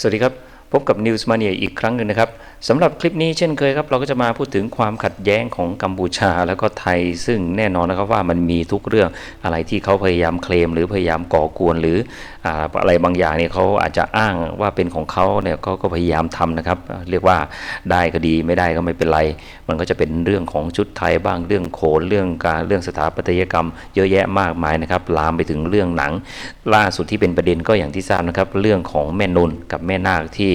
สวัสดีครับ พบกับ News Mania อีกครั้งหนึ่งนะครับสำหรับคลิปนี้เช่นเคยครับ เราก็จะมาพูดถึงความขัดแย้งของกัมพูชาแล้วก็ไทย ซึ่งแน่นอนนะครับว่ามันมีทุกเรื่องอะไรที่เขาพยายามเคลม หรือพยายามก่อกวนหรืออะไรบางอย่างเนี่ยเขาอาจจะอ้างว่าเป็นของเขาเนี่ยเขาก็พยายามทำนะครับ เรียกว่าได้ก็ดีไม่ได้ก็ไม่เป็นไร มันก็จะเป็นเรื่องของชุดไทยบ้างเรื่องโขนเรื่องการเรื่องสถาปัตยกรรม เยอะแยะมากมายนะครับลามไปถึงเรื่องหนัง ล่าสุดที่เป็นประเด็นก็อย่างที่ทราบนะครับเรื่องของแม่นนกับแม่นาคที่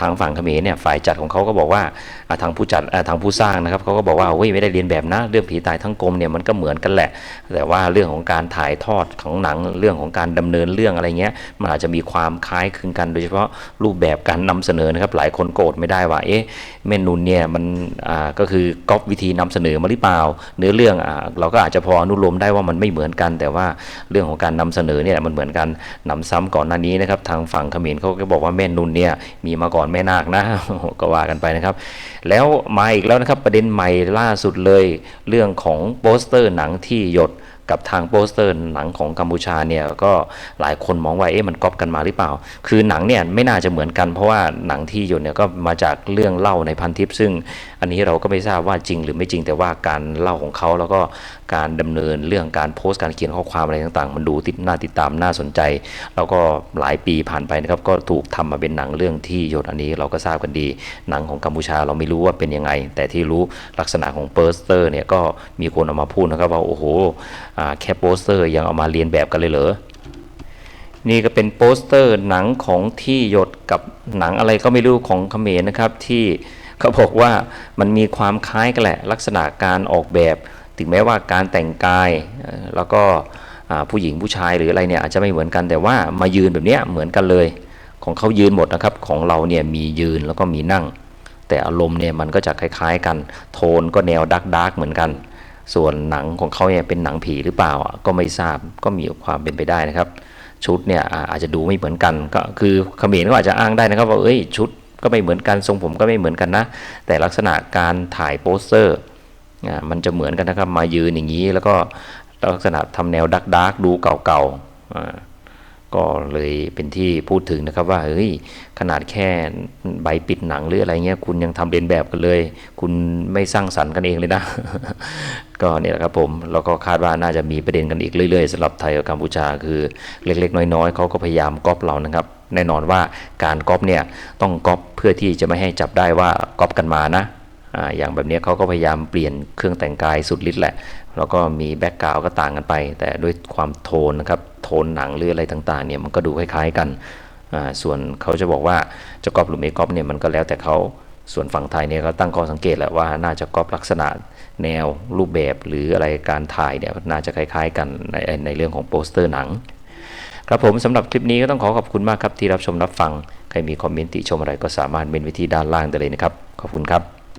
ทางฝั่งเขมรเนี่ยฝ่ายจัดของเขาก็บอกว่าทางผู้จัดทางผู้สร้างนะครับเขาก็บอกว่าเฮ้ยไม่ได้เรียนแบบนะเรื่องผีตายทั้งกลมเนี่ยมันก็เหมือนกันแหละ แต่ว่าเรื่องของการถ่ายทอดของหนังเรื่องของการดำเนินเรื่องอะไรเงี้ยมันอาจจะมีความคล้ายคลึงกัน โดยเฉพาะรูปแบบการนำเสนอนะครับหลายคนโกรธไม่ได้ว่าเอ๊ะแม่นุนเนี่ยมันก็คือก๊อปวิธีนำเสนอมาหรือเปล่า เนื้อเรื่องอเราก็อาจจะพออนุโลมได้ว่ามันไม่เหมือนกัน แต่ว่าเรื่องของการนำเสนอเนี่ยมันเหมือนกันนำซ้ำก่อนหน้านี้นะครับทางฝั่งเขมรเขาก็บอกว่าแม่นุนเนี่ยมีมาก่อนแม่นาคนะก็ว่ากันไปนะครับ แล้วมาอีกแล้วนะครับประเด็นใหม่ล่าสุดเลย เรื่องของโปสเตอร์หนังที่หยด กับทางโปสเตอร์หนังของกัมพูชาเนี่ยก็หลายคนมองว่าเอ๊ะมันก๊อปกันมาหรือเปล่า คือหนังเนี่ยไม่น่าจะเหมือนกันเพราะว่าหนังที่หยดเนี่ยก็มาจากเรื่องเล่าในพันทิปซึ่งอันนี้เราก็ไม่ทราบว่าจริงหรือไม่จริงแต่ว่าการเล่าของเขาแล้วก็การดำเนินเรื่องการโพสต์การเขียนข้อความอะไรต่างๆ มันดูติดน่าติดตามน่าสนใจ แล้วก็หลายปีผ่านไปนะครับก็ถูกทำมาเป็นหนังเรื่องที่หยดอันนี้เราก็ทราบกันดี หนังของกัมพูชาเราไม่รู้ว่าเป็นยังไง แต่ที่รู้ลักษณะของโปสเตอร์เนี่ยก็มีคนออกมาพูดนะครับว่าโอ้โหแค่โปสเตอร์ยังเอามาเรียนแบบกันเลยเหรอ นี่ก็เป็นโปสเตอร์หนังของที่หยดกับหนังอะไรก็ไม่รู้ของเขมรนะครับ ที่เขาบอกว่ามันมีความคล้ายกันแหละ ลักษณะการออกแบบ ถึงแม้ว่าการแต่งกายแล้วก็ผู้หญิงผู้ชายหรืออะไรเนี่ยอาจจะไม่เหมือนกันแต่ว่ามายืนแบบนี้เหมือนกันเลย ของเขายืนหมดนะครับ ของเราเนี่ยมียืนแล้วก็มีนั่ง แต่อารมณ์เนี่ยมันก็จะคล้าย ๆ กัน โทนก็แนวดักดักเหมือนกัน ส่วนหนังของเขาเนี่ยเป็นหนังผีหรือเปล่าก็ไม่ทราบก็มีความเป็นไปได้นะครับ ชุดเนี่ยอาจจะดูไม่เหมือนกันก็คือเขมรก็อาจจะอ้างได้นะครับว่าเอ้ยชุดก็ไม่เหมือนกันทรงผมก็ไม่เหมือนกันนะ แต่ลักษณะการถ่ายโปสเตอร์มันจะเหมือนกันนะครับมายืนอย่างนี้ แล้วก็ลักษณะทำแนวดักดักดูเก่าๆอ่า ก็เลยเป็นที่พูดถึงนะครับว่าเฮ้ยขนาดแค่ใบปิดหนังหรืออะไรเงี้ยคุณยังทำเลียนแบบกันเลย คุณไม่สร้างสรรค์กันเองเลยนะ ก็เนี่ยแหละครับผมแล้วก็คาดว่าน่าจะมีประเด็นกันอีกเรื่อยๆสำหรับไทยกับกัมพูชาคือเล็กๆ น้อยๆเขาก็พยายามก๊อปเรานะครับแน่นอนว่าการก๊อปเนี่ยต้องก๊อปเพื่อที่จะไม่ให้จับได้ว่าก๊อปกันมานะอ่าอย่างแบบเนี้ยเขาก็พยายามเปลี่ยนเครื่องแต่งกายสุดฤทธิ์แหละ แล้วก็มีแบ็กกราวก็ต่างกันไป แต่ด้วยความโทนนะครับ ทนหนังหรืออะไรต่างๆเนี่ยมันก็ดูคล้ายๆกัน ส่วนเขาจะบอกว่าจะก๊อปหรือไม่ก๊อปเนี่ยมันก็แล้วแต่เขาส่วนฝั่งไทยเนี่ยเขาตั้งข้อสังเกตแหละว่าน่าจะก๊อปลักษณะแนวรูปแบบหรืออะไรการถ่ายเนี่ยน่าจะคล้ายๆ กันในในเรื่องของโปสเตอร์หนัง ครับผมสำหรับคลิปนี้ก็ต้องขอขอบคุณมากครับที่รับชมรับฟัง ใครมีคอมเมนต์ติชมอะไรก็สามารถเมนไว้ที่ด้านล่างได้เลยนะครับ ขอบคุณครับ